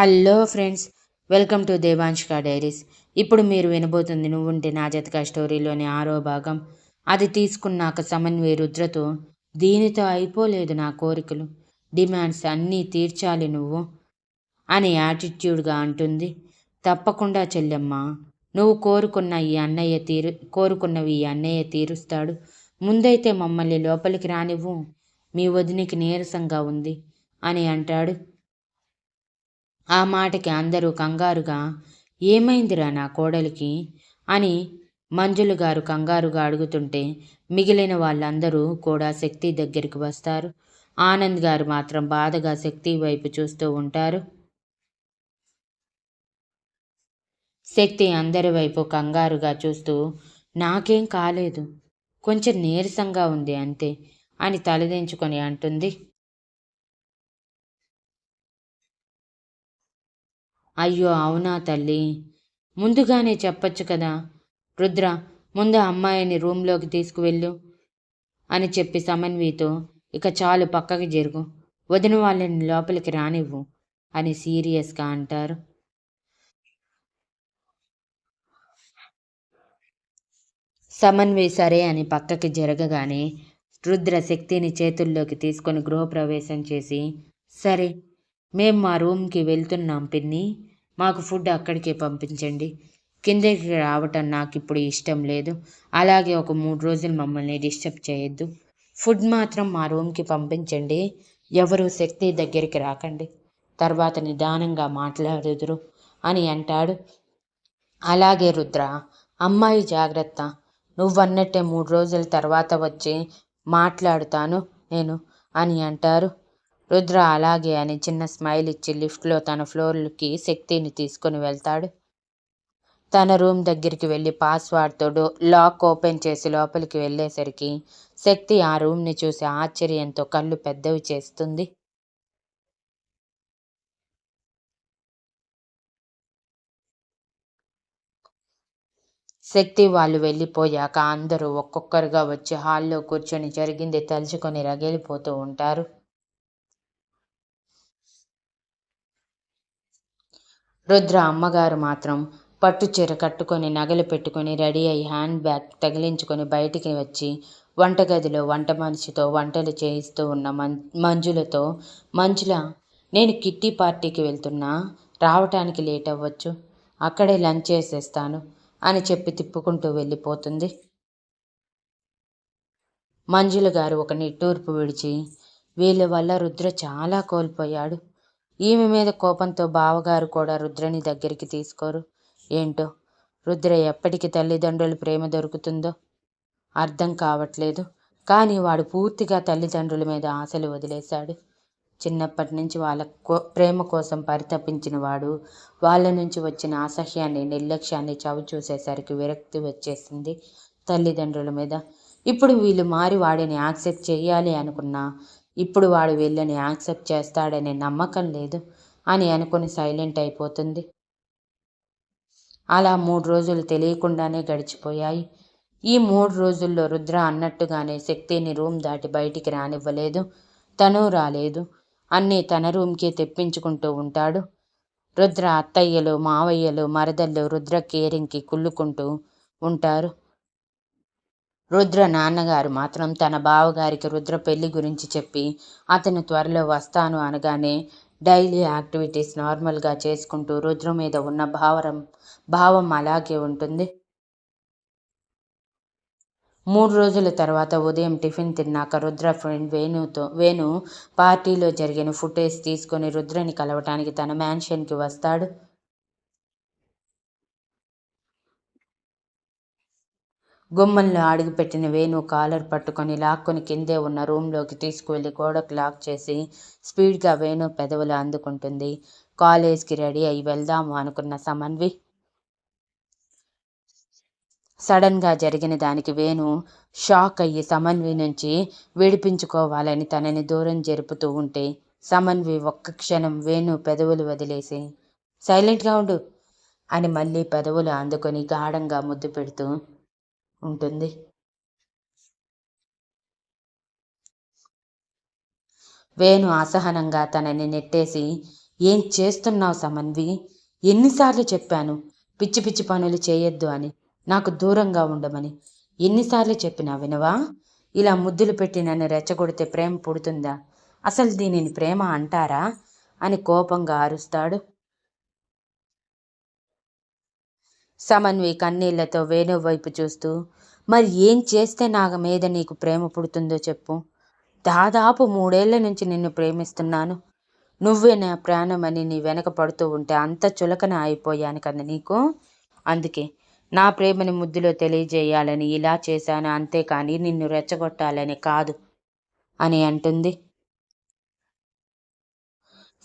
Hello friends welcome to Devanshka diaries. ఇప్పుడు మీరు వినబోతుంది నువ్వుంటే నా జతక స్టోరీలోని ఆరో భాగం. అది తీసుకున్నాక సమన్వయ రుద్రతో దీనితో అయిపోలేదు నా కోరికలు. డిమాండ్స్ అన్నీ తీర్చాలి నువ్వు అని యాటిట్యూడ్గా అంటుంది. తప్పకుండా చెల్లెమ్మ నువ్వు కోరుకున్న ఈ అన్నయ్య తీరు కోరుకున్నవి ఈ అన్నయ్య తీరుస్తాడు. ముందైతే మమ్మల్ని లోపలికి రానివ్వు. మీ వదినికి నీరసంగా ఉంది అని అంటాడు. ఆ మాటకి అందరూ కంగారుగా ఏమైందిరా నా కోడలికి? అని మంజులు గారు కంగారుగా అడుగుతుంటే మిగిలిన వాళ్ళందరూ కూడా శక్తి దగ్గరికి వస్తారు. ఆనంద్ గారు మాత్రం బాధగా శక్తి వైపు చూస్తూ ఉంటారు. శక్తి అందరి వైపు కంగారుగా చూస్తూ నాకేం కాలేదు. కొంచెం నీరసంగా ఉంది అంతే అని తలదించుకొని అంటుంది. అయ్యో అవునా తల్లి? ముందుగానే చెప్పొచ్చు కదా. రుద్ర ముందు అమ్మాయిని రూమ్లోకి తీసుకువెళ్ళు అని చెప్పి సమన్వితో ఇక చాలు పక్కకి జరుగు. వదిన వాళ్ళని లోపలికి రానివ్వు అని సీరియస్గా అంటారు. సమన్వి సరే అని పక్కకి జరగగానే రుద్ర శక్తిని చేతుల్లోకి తీసుకొని గృహప్రవేశం చేసి సరే మేం మా రూమ్కి వెళ్తున్నాం పిన్ని. మాకు ఫుడ్ అక్కడికే పంపించండి. కిందకి రావటం నాకు ఇప్పుడు ఇష్టం లేదు. అలాగే ఒక మూడు రోజులు మమ్మల్ని డిస్టర్బ్ చేయొద్దు. ఫుడ్ మాత్రం మా రూమ్కి పంపించండి. ఎవరు శక్తి దగ్గరికి రాకండి. తర్వాత నిదానంగా మాట్లాడుదురు అని అంటాడు. అలాగే రుద్ర అమ్మాయి జాగ్రత్త. నువ్వన్నట్టే మూడు రోజుల తర్వాత వచ్చి మాట్లాడుతాను నేను అని అంటారు. రుద్ర అలాగే అని చిన్న స్మైల్ ఇచ్చి లిఫ్ట్లో తన ఫ్లోర్కి శక్తిని తీసుకొని వెళ్తాడు. తన రూమ్ దగ్గరికి వెళ్ళి పాస్వర్డ్తో లాక్ ఓపెన్ చేసి లోపలికి వెళ్ళేసరికి శక్తి ఆ రూమ్ని చూసి ఆశ్చర్యంతో కళ్ళు పెద్దవి చేస్తుంది. శక్తి వాళ్ళు వెళ్ళిపోయాక అందరూ ఒక్కొక్కరుగా వచ్చి హాల్లో కూర్చొని జరిగింది తలుచుకొని రగిలిపోతూ ఉంటారు. రుద్ర అమ్మగారు మాత్రం పట్టు చీర కట్టుకొని నగలు పెట్టుకొని రెడీ అయి హ్యాండ్ బ్యాగ్ తగిలించుకొని బయటికి వచ్చి వంటగదిలో వంట మనిషితో వంటలు చేయిస్తూ ఉన్న మం మంజులతో మంజుల నేను కిట్టి పార్టీకి వెళ్తున్నా రావటానికి లేట్ అవ్వచ్చు అక్కడే లంచ్ చేసేస్తాను అని చెప్పి తిప్పుకుంటూ వెళ్ళిపోతుంది. మంజుల గారు ఒక నిట్టూర్పు విడిచి వీళ్ళ వల్ల రుద్ర చాలా కోల్పోయాడు. ఈమె మీద కోపంతో బావగారు కూడా రుద్రని దగ్గరికి తీసుకోరు. ఏంటో? రుద్ర ఎప్పటికి తల్లిదండ్రుల ప్రేమ దొరుకుతుందో అర్థం కావట్లేదు. కానీ వాడు పూర్తిగా తల్లిదండ్రుల మీద ఆశలు వదిలేశాడు. చిన్నప్పటి నుంచి వాళ్ళ కో ప్రేమ కోసం పరితపించిన వాడు వాళ్ళ నుంచి వచ్చిన అసహ్యాన్ని నిర్లక్ష్యాన్ని చవి చూసేసరికి విరక్తి వచ్చేసింది తల్లిదండ్రుల మీద. ఇప్పుడు వీళ్ళు మారి వాడిని యాక్సెప్ట్ చేయాలి అనుకున్నా ఇప్పుడు వాడు వీళ్ళని యాక్సెప్ట్ చేస్తాడనే నమ్మకం లేదు అని అనుకుని సైలెంట్ అయిపోతుంది. అలా మూడు రోజులు తెలియకుండానే గడిచిపోయాయి. ఈ మూడు రోజుల్లో రుద్ర అన్నట్టుగానే శక్తిని రూమ్ దాటి బయటికి రానివ్వలేదు. తను రాలేదు. అన్నీ తన రూమ్కే తెప్పించుకుంటూ ఉంటాడు. రుద్ర అత్తయ్యలు మావయ్యలు మరదళ్ళు రుద్ర కేరింగ్కి కుళ్ళుకుంటూ ఉంటారు. రుద్ర నాన్నగారు మాత్రం తన బావగారికి రుద్ర పెళ్ళి గురించి చెప్పి అతను త్వరలో వస్తాను అనగానే డైలీ యాక్టివిటీస్ నార్మల్గా చేసుకుంటూ రుద్ర మీద ఉన్న భావరం భావం అలాగే ఉంటుంది. మూడు రోజుల తర్వాత ఉదయం టిఫిన్ తిన్నాక రుద్ర ఫ్రెండ్ వేణుతో వేణు పార్టీలో జరిగిన ఫుటేజ్ తీసుకొని రుద్రని కలవటానికి తన మ్యాన్షన్కి వస్తాడు. గుమ్మంలో అడుగుపెట్టిన వేణు కాలర్ పట్టుకొని లాక్కొని కిందే ఉన్న రూమ్లోకి తీసుకువెళ్ళి గోడకు లాక్ చేసి స్పీడ్గా వేణు పెదవులు అందుకుంటుంది. కాలేజ్కి రెడీ అయి వెళ్దాము అనుకున్న సమన్వి సడన్గా జరిగిన దానికి వేణు షాక్ అయ్యి సమన్వి నుంచి విడిపించుకోవాలని తనని దూరం జరుపుతూ ఉంటే సమన్వి ఒక్క క్షణం వేణు పెదవులు వదిలేసి సైలెంట్గా ఉండు అని మళ్ళీ పెదవులు అందుకొని గాఢంగా ముద్దు పెడుతూ ఉంటుంది. వేణు అసహనంగా తనని నెట్టేసి ఏం చేస్తున్నావు సమన్వి? ఎన్నిసార్లు చెప్పాను పిచ్చి పిచ్చి పనులు చేయొద్దు అని నాకు దూరంగా ఉండమని. ఎన్నిసార్లు చెప్పినా వినవా? ఇలా ముద్దులు పెట్టి నన్ను రెచ్చగొడితే ప్రేమ పుడుతుందా? అసలు దీనిని ప్రేమ అంటారా? అని కోపంగా అరుస్తాడు సమన్వి కన్నీళ్ళతో వేణు వైపు చూస్తూ మరి ఏం చేస్తే నా మీద నీకు ప్రేమ పుడుతుందో చెప్పు. దాదాపు మూడేళ్ళ నుంచి నిన్ను ప్రేమిస్తున్నాను. నువ్వే నా ప్రాణమని నీ వెనక పడుతూ ఉంటే అంత చులకన అయిపోయాను కదా నీకు? అందుకే నా ప్రేమని ముద్దులో తెలియజేయాలని ఇలా చేశాను. అంతేకాని నిన్ను రెచ్చగొట్టాలని కాదు అని అంటుంది.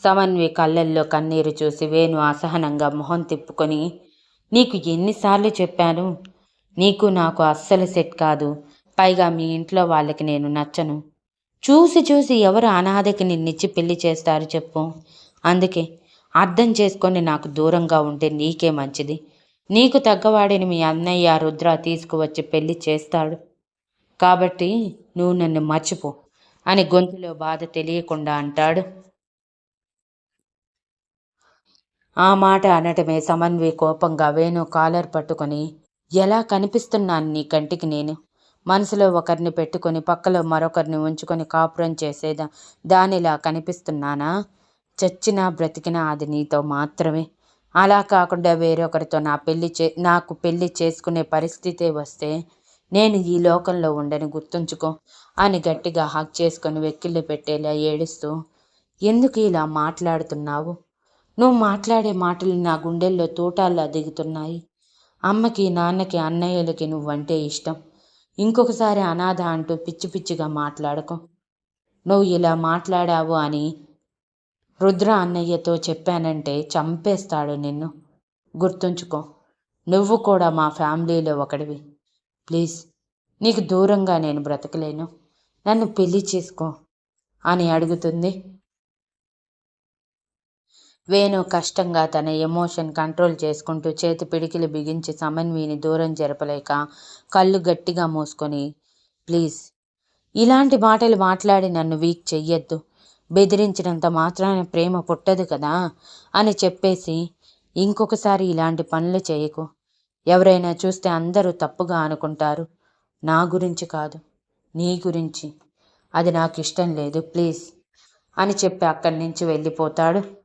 సమన్వి కళ్ళల్లో కన్నీరు చూసి వేణు అసహనంగా మొహం తిప్పుకొని నీకు ఎన్నిసార్లు చెప్పాను? నీకు నాకు అస్సలు సెట్ కాదు. పైగా మీ ఇంట్లో వాళ్ళకి నేను నచ్చను. చూసి చూసి ఎవరు అనాథకి నిన్నిచ్చి పెళ్ళి చేస్తారు చెప్పు. అందుకే అర్థం చేసుకొని నాకు దూరంగా ఉంటే నీకే మంచిది. నీకు తగ్గవాడిని మీ అన్నయ్య రుద్ర తీసుకువచ్చి పెళ్ళి చేస్తాడు. కాబట్టి నువ్వు నన్ను మర్చిపో అని గొంతులో బాధ తెలియకుండా అంటాడు. ఆ మాట అనటమే సమన్వి కోపంగా వేణు కాలర్ పట్టుకొని ఎలా కనిపిస్తున్నాను నీ కంటికి నేను? మనసులో ఒకరిని పెట్టుకొని పక్కలో మరొకరిని ఉంచుకొని కాపురం చేసేదా దానిలా కనిపిస్తున్నానా? చచ్చినా బ్రతికినా అది నీతో మాత్రమే. అలా కాకుండా వేరొకరితో నా పెళ్ళి చే నాకు పెళ్ళి చేసుకునే పరిస్థితే వస్తే నేను ఈ లోకంలో ఉండని గుర్తుంచుకో అని గట్టిగా హక్ చేసుకొని వెక్కిళ్ళు పెట్టేలా ఏడుస్తూ ఎందుకు ఇలా మాట్లాడుతున్నావు? నువ్వు మాట్లాడే మాటలు నా గుండెల్లో తోటాల్లా దిగుతున్నాయి అమ్మకి నాన్నకి అన్నయ్యలకి నువ్వంటే ఇష్టం. ఇంకొకసారి అనాథ అంటూ పిచ్చి పిచ్చిగా మాట్లాడకు. నువ్వు ఇలా మాట్లాడావు అని రుద్ర అన్నయ్యతో చెప్పానంటే చంపేస్తాడు నిన్ను. గుర్తుంచుకో నువ్వు కూడా మా ఫ్యామిలీలో ఒకడివి. ప్లీజ్ నీకు దూరంగా నేను బ్రతకలేను. నన్ను పెళ్ళి చేసుకో అని అడుగుతుంది. వేణు కష్టంగా తన ఎమోషన్ కంట్రోల్ చేసుకుంటూ చేతి పిడికిలు బిగించి సమన్విని దూరం జరపలేక కళ్ళు గట్టిగా మూసుకొని ప్లీజ్ ఇలాంటి మాటలు మాట్లాడి నన్ను వీక్ చెయ్యొద్దు. బెదిరించినంత మాత్రాన ప్రేమ పుట్టదు కదా అని చెప్పేసి ఇంకొకసారి ఇలాంటి పనులు చేయకు. ఎవరైనా చూస్తే అందరూ తప్పుగా అనుకుంటారు. నా గురించి కాదు నీ గురించి. అది నాకు ఇష్టం లేదు ప్లీజ్ అని చెప్పి అక్కడి నుంచి వెళ్ళిపోతాడు.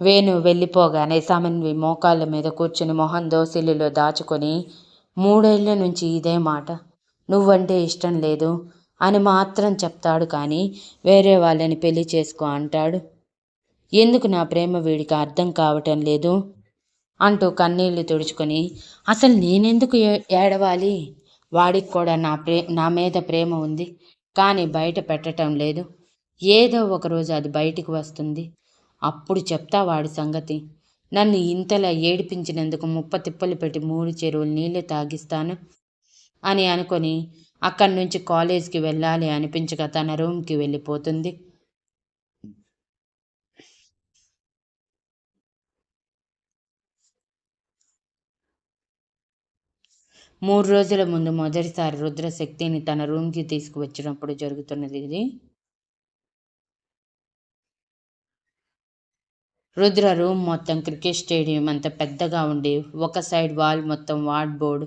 వేణు వెళ్ళిపోగానే సమన్వి మోకాళ్ళ మీద కూర్చుని మొహం దోసిలిలో దాచుకొని మూడేళ్ళ నుంచి ఇదే మాట. నువ్వంటే ఇష్టం లేదు అని మాత్రం చెప్తాడు కానీ వేరే వాళ్ళని పెళ్ళి చేసుకో అంటాడు. ఎందుకు నా ప్రేమ వీడికి అర్థం కావటం లేదు అంటూ కన్నీళ్ళు తుడుచుకొని అసలు నేనెందుకు ఏడవాలి? వాడికి కూడా నా ప్రే నా మీద ప్రేమ ఉంది కానీ బయట పెట్టడం లేదు. ఏదో ఒకరోజు అది బయటికి వస్తుంది. అప్పుడు చెప్తా వాడి సంగతి. నన్ను ఇంతలా ఏడిపించినందుకు ముప్ప తిప్పలు పెట్టి మూడు చెరువులు నీళ్ళు తాగిస్తాను అని అనుకొని అక్కడి నుంచి కాలేజ్కి వెళ్ళాలి అనిపించక తన రూమ్కి వెళ్ళిపోతుంది. మూడు రోజుల ముందు మొదటిసారి రుద్రశక్తిని తన రూమ్కి తీసుకువచ్చినప్పుడు జరుగుతున్నది ఇది. రుద్ర రూమ్ మొత్తం క్రికెట్ స్టేడియం అంత పెద్దగా ఉండి ఒక సైడ్ వాల్ మొత్తం వార్డ్ బోర్డ్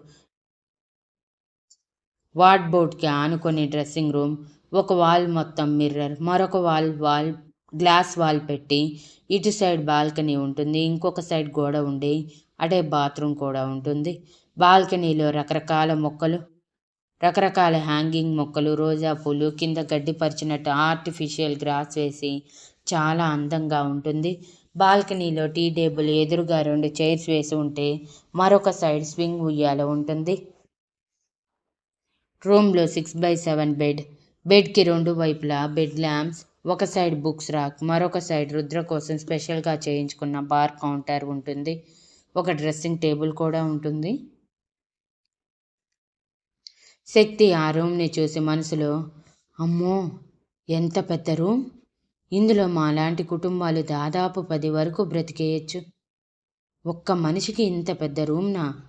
వార్డ్ బోర్డ్కి ఆనుకొని డ్రెస్సింగ్ రూమ్ ఒక వాల్ మొత్తం మిర్రర్ మరొక వాల్ వాల్ గ్లాస్ వాల్ పెట్టి ఇటు సైడ్ బాల్కనీ ఉంటుంది ఇంకొక సైడ్ గోడ ఉండి అటే బాత్రూమ్ కూడా ఉంటుంది. బాల్కనీలో రకరకాల మొక్కలు రకరకాల హ్యాంగింగ్ మొక్కలు రోజా పూలు కింద గడ్డి పరిచినట్టు ఆర్టిఫిషియల్ గ్రాస్ వేసి చాలా అందంగా ఉంటుంది. బాల్కనీలో టీ టేబుల్ ఎదురుగా రెండు చైర్స్ వేసి ఉంటే మరొక సైడ్ స్వింగ్ ఉయ్యాల ఉంటుంది. రూమ్లో సిక్స్ బై సెవెన్ బెడ్. బెడ్కి రెండు వైపులా బెడ్ ల్యాంప్స్ ఒక సైడ్ బుక్స్ రాక్ మరొక సైడ్ రుద్ర కోసం స్పెషల్గా చేయించుకున్న బార్ కౌంటర్ ఉంటుంది. ఒక డ్రెస్సింగ్ టేబుల్ కూడా ఉంటుంది. శక్తి ఆ రూమ్ని చూసి మనసులో అమ్మో ఎంత పెద్ద రూమ్! ఇందులో మాలాంటి కుటుంబాలు దాదాపు పది వరకు బ్రతికేయచ్చు. ఒక్క మనిషికి ఇంత పెద్ద రూమ్నా?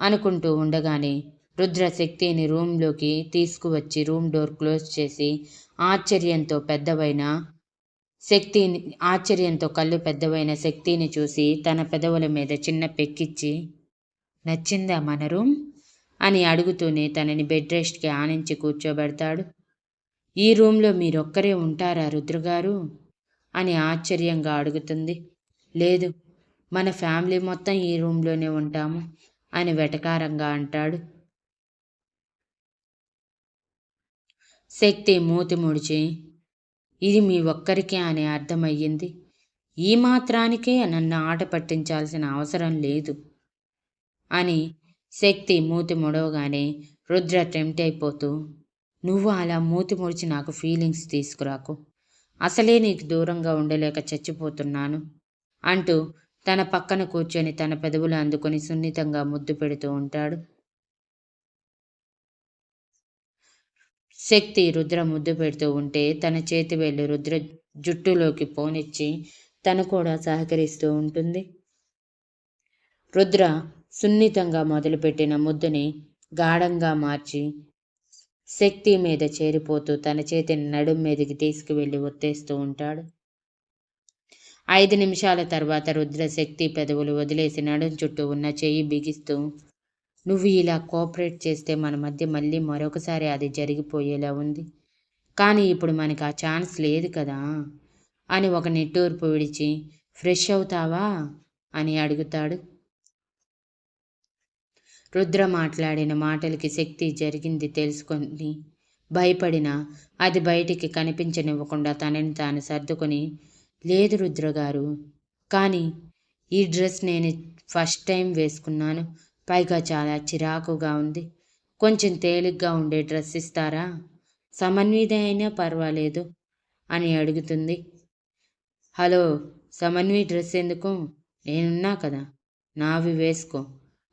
అనుకుంటూ ఉండగానే రుద్ర శక్తిని రూమ్లోకి తీసుకువచ్చి రూమ్ డోర్ క్లోజ్ చేసి ఆశ్చర్యంతో పెద్దవైన శక్తిని ఆశ్చర్యంతో కళ్ళు పెద్దవైన శక్తిని చూసి తన పెదవుల మీద చిన్న పెక్కిచ్చి నచ్చిందా మన రూమ్? అని అడుగుతూనే తనని బెడ్ రెస్ట్కి ఆనించి కూర్చోబెడతాడు. ఈ రూమ్లో మీరొక్కరే ఉంటారా రుద్రగారు? అని ఆశ్చర్యంగా అడుగుతుంది. లేదు మన ఫ్యామిలీ మొత్తం ఈ రూమ్లోనే ఉంటాము అని వెటకారంగా అంటాడు. శక్తి మూతి ముడిచి ఇది మీ ఒక్కరికే అని అర్థమయ్యింది. ఈ మాత్రానికే నన్ను ఆట పట్టించాల్సిన అవసరం లేదు అని శక్తి మూతి ముడవగానే రుద్ర టెంప్ట్ అయిపోతూ నువ్వు అలా మూతి ముడిచి నాకు ఫీలింగ్స్ తీసుకురాకు. అసలే నీకు దూరంగా ఉండలేక చచ్చిపోతున్నాను అంటూ తన పక్కన కూర్చొని తన పెదవులు అందుకొని సున్నితంగా ముద్దు పెడుతూ ఉంటాడు. శక్తి రుద్ర ముద్దు పెడుతూ ఉంటే తన చేతి వెళ్ళి రుద్ర జుట్టులోకి పోనిచ్చి తను కూడా సహకరిస్తూ ఉంటుంది. రుద్ర సున్నితంగా మొదలుపెట్టిన ముద్దుని గాఢంగా మార్చి శక్తి మీద చేరిపోతూ తన చేతిని నడుం మీదకి తీసుకువెళ్ళి ఒత్తేస్తూ ఉంటాడు. ఐదు నిమిషాల తర్వాత రుద్ర శక్తి పెదవులు వదిలేసి నడుం చుట్టూ ఉన్న చెయ్యి బిగిస్తూ నువ్వు ఇలా కోఆపరేట్ చేస్తే మన మధ్య మళ్ళీ మరొకసారి అది జరిగిపోయేలా ఉంది. కానీ ఇప్పుడు మనకు ఆ ఛాన్స్ లేదు కదా అని ఒక నిట్టూర్పు విడిచి ఫ్రెష్ అవుతావా? అని అడుగుతాడు. రుద్ర మాట్లాడిన మాటలకి శక్తి జరిగింది తెలుసుకొని భయపడిన అది బయటికి కనిపించనివ్వకుండా తనని తాను సర్దుకొని లేదు రుద్ర గారు కానీ ఈ డ్రెస్ నేను ఫస్ట్ టైం వేసుకున్నాను. పైగా చాలా చిరాకుగా ఉంది. కొంచెం తేలిగ్గా ఉండే డ్రెస్ ఇస్తారా? సమన్విత అయినా పర్వాలేదు అని అడుగుతుంది. హలో సమన్వి డ్రెస్ ఎందుకు? నేనున్నా కదా నావి వేసుకో.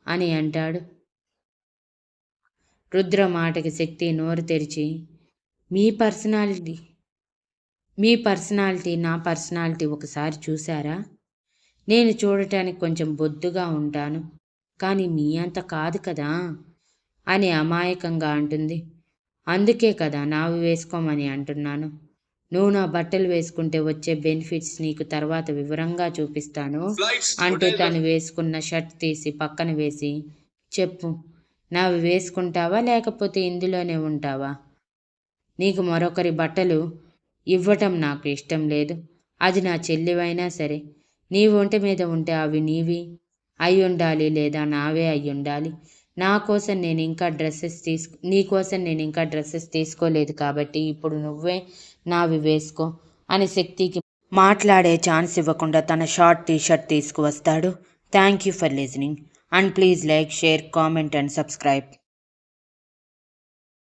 అని అంటాడు. రుద్ర మాటకి శక్తి నోరు తెరిచి మీ పర్సనాలిటీ మీ పర్సనాలిటీ నా పర్సనాలిటీ ఒకసారి చూసారా నేను చూడటానికి కొంచెం బొద్దుగా ఉంటాను కానీ మీ అంత కాదు కదా అని అమాయకంగా అంటుంది. అందుకే కదా నావి వేసుకోమని అంటున్నాను. నువ్వు నా బట్టలు వేసుకుంటే వచ్చే బెనిఫిట్స్ నీకు తర్వాత వివరంగా చూపిస్తాను. అంటూ తను వేసుకున్న షర్ట్ తీసి పక్కన వేసి చెప్పు నావి వేసుకుంటావా లేకపోతే ఇందులోనే ఉంటావా? నీకు మరొకరి బట్టలు ఇవ్వటం నాకు ఇష్టం లేదు. అది నా చెల్లివైనా సరే. నీ ఒంటి మీద ఉంటే అవి నీవి అయి ఉండాలి లేదా నావే అయి ఉండాలి. నా కోసం నేను ఇంకా డ్రెస్సెస్ తీసుకు నీ కోసం నేను ఇంకా డ్రెస్సెస్ తీసుకోలేదు కాబట్టి ఇప్పుడు నువ్వే నావి వేసుకో అని శక్తికి మాట్లాడే ఛాన్స్ ఇవ్వకుండా తన short T shirt తీసుకువస్తాడు. Thank you for listening. And please like share comment and subscribe.